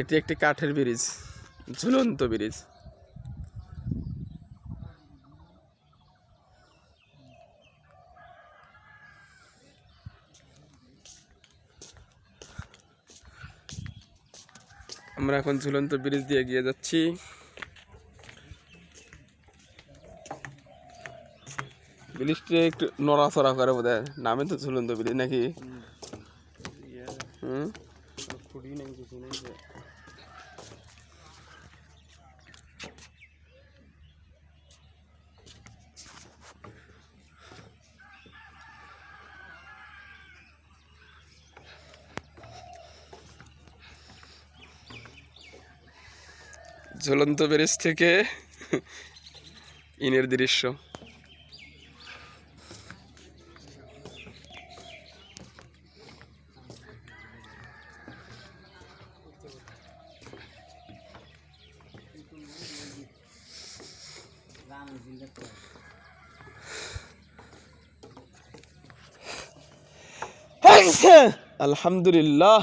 এটি একটি কাঠের ব্রিজ ঝুলন্ত ব্রিজ। আমরা এখন ঝুলন্ত ব্রিজ দিয়ে গিয়ে যাচ্ছি। ব্রিজটি একটু নড়াচড়া করে বোধ হয় নামে তো ঝুলন্ত ব্রিজ নাকি? হুম। খুঁড়ি নাই কিছু নেই ঝুলন্ত ব্রিজ থেকে ইনের দৃশ্য। আলহামদুলিল্লাহ